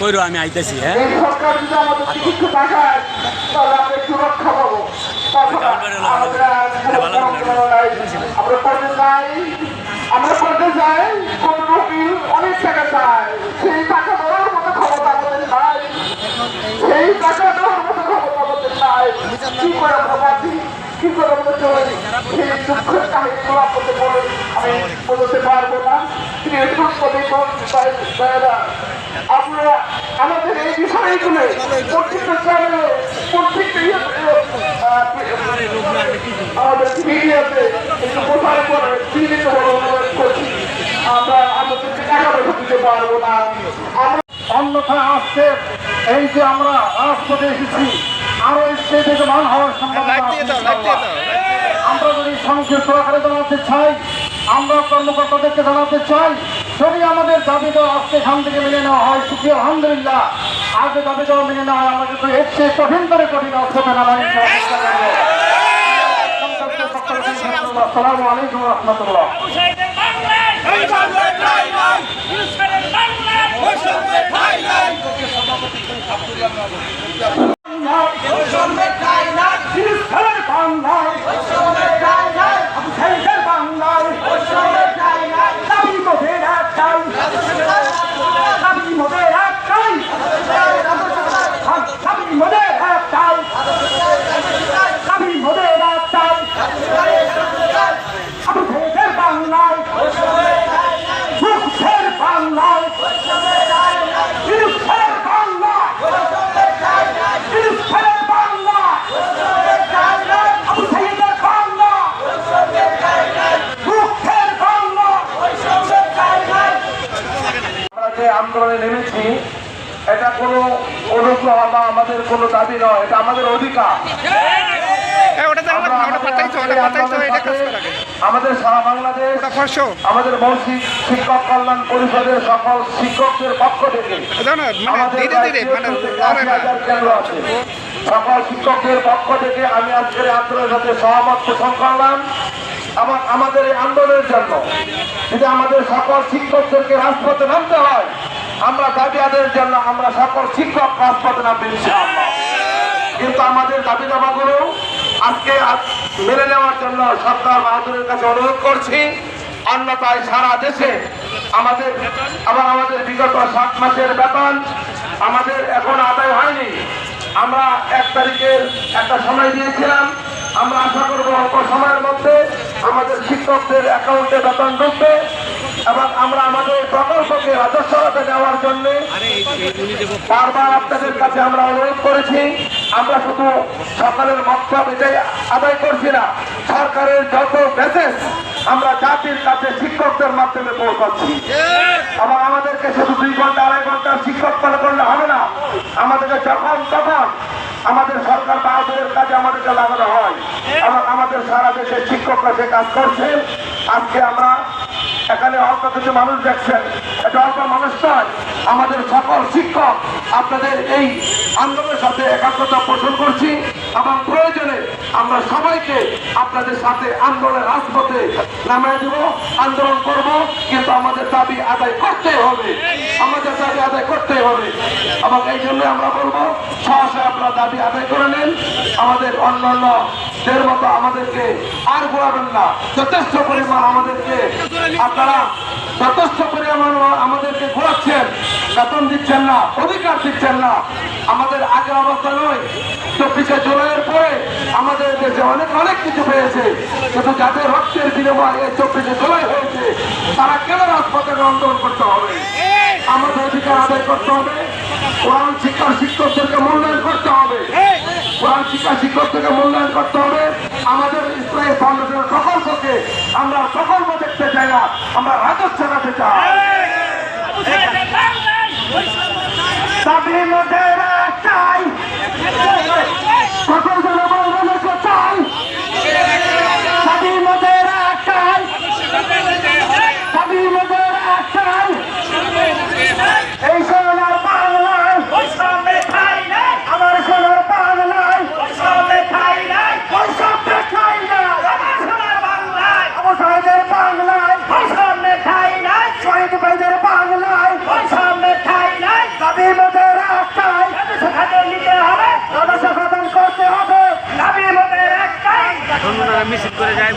কইরো আমি আইতেছি হ্যাঁ? আমরা করতে যাই কোন রোগী অনেক টাকা চায়। সেই টাকা দেওয়ার মতো ক্ষমতা আমাদের নাই। সেই টাকা দেওয়ার মতো ক্ষমতা আমাদের নাই। কি করে আমরা বাঁচি কি করে আমরা চলি? সেই দুঃখের কাহিনীগুলো আপনাদের বলে আমি বলতে পারব না তিনি সত্যি ভাইরা আপনারা আমাদের এই বিষয়গুলো প্রত্যেকটা চ্যানেলে প্রত্যেকটা ইয়েতে, আহ, আমাদের মিডিয়াতে একটু প্রচার করে জীবিত অনুরোধ করছি। আমরা আমাদেরকে টাকা পয়সা দিতে পারব না। আমরা আসছে এই যে আমরা রাজপথে এসেছি আরও এসছে থেকে মান হওয়ার সম্ভাবনা আমরা যদি সংক্ষিপ্ত আকারে জানাতে চাই আমরা কর্মকর্তাদেরকে জানাতে চাই যদি আমাদের দাবি দেওয়া আজকে এখান থেকে মেনে নেওয়া হয়। সুখী আলহামদুলিল্লাহ আজকে দাবি দেওয়া মেনে নেওয়া হয়। আমাদের তো এর চেয়ে কঠিন করে কঠিন অর্থ মেনে আসসালামু আলাইকুম রহমতুল্লাহ। আন্দোলনে নেমেছি এটা কোনো অনুগ্রহ বা আমাদের কোনো দাবি নয় এটা আমাদের অধিকার। আমাদের সারা বাংলাদেশ আমাদের মৌসিক শিক্ষক কল্যাণ পরিষদের সকল শিক্ষকদের পক্ষ থেকে জানো মানে মানে রাজ্যে লড়ে না 80,000 কেন্দ্র আছে। সকল শিক্ষকদের পক্ষ থেকে আমি আজকের আন্দোলনের সাথে সহমত পোষণ করলাম। আমার আমাদের এই আন্দোলনের জন্য যদি আমাদের সকল শিক্ষকদেরকে রাজপথে নামতে হয় আমরা দাবি আদায়ের জন্য আমরা সকল শিক্ষক রাজপথে নামবে ইনশাআল্লাহ। কিন্তু আমাদের দাবি দাবাগুলো আজকে আজ- মেনে নেওয়ার জন্য সরকার বাহাদুরের কাছে অনুরোধ করছি, অন্যথায় সারা দেশে আমাদের আবার আমাদের বিগত সাত মাসের বেতন আমাদের এখন আদায় হয়নি। আমরা এক তারিখের একটা সময় দিয়েছিলাম। আমরা আশা করব অল্প সময়ের মধ্যে আমাদের শিক্ষকদের অ্যাকাউন্টে বেতন ঢুকবে। এবং আমরা আমাদের এই প্রকল্পকে রাজস্বতে নেওয়ার জন্য বারবার আপনাদের কাছে আমরা অনুরোধ করেছি। আমরা শুধু সকালের মক্তব এটাই আদায় করছি না সরকারের যত মেসেজ আমরা জাতির কাছে শিক্ষকদের মাধ্যমে পৌঁছাচ্ছি। আবার আমাদেরকে শুধু দুই ঘণ্টা আড়াই ঘণ্টা শিক্ষক মনে করলে হবে না। আমাদেরকে যখন তখন আমাদের সরকার বাহাদুরের কাজে আমাদেরকে লাগানো হয়। এবং আমাদের সারা দেশের শিক্ষকরা সে কাজ করছে আজকে আমরা এখানে অল্প কিছু মানুষ দেখছেন। এটা অল্প মানুষ নয়, আমাদের সকল শিক্ষক আপনাদের এই আন্দোলনের সাথে একাগ্রতা পোষণ করছি। এবং প্রয়োজনে আমরা সবাইকে আপনাদের সাথে আন্দোলনের রাজপথে নামিয়ে দেব, আন্দোলন করব, কিন্তু আমাদের দাবি আদায় করতে হবে। আমাদের দাবি আদায় করতে হবে। এবং এই জন্য আমরা বলব, সহসা আপনারা দাবি আদায় করে নেন। আমাদের অন্যান্য অন্য দের মতো আমাদেরকে আর ঘোরাবেন না। যথেষ্ট পরিমাণ আমাদেরকে আপনারা যথেষ্ট পরিমাণ আমাদেরকে ঘোরাচ্ছেন, বেতন দিচ্ছেন না, অধিকার দিচ্ছেন না। আমাদের আগের অবস্থা নয়। চব্বিশে জুলাইয়ের পরে আমাদের দেশে অনেক অনেক কিছু পেয়েছে। কিন্তু যাদের রক্তের বিনিময়ে চব্বিশে জুলাই হয়েছে, তারা কেন রাজপথে আন্দোলন করতে হবে? আমাদের অধিকার আদায় করতে হবে। কোরআন শিক্ষার শিক্ষকদেরকে মূল্যায়ন করতে হবে। কোরআন শিক্ষা শিক্ষকদেরকে মূল্যায়ন করতে হবে আমাদের ইসলামী ফাউন্ডেশনের প্রকল্পকে আমরা প্রকল্প দেখতে চাই না আমরা রাজত চালাতে চাই তাদের বাংলায় করে যাইবো ছুটি করার দিকে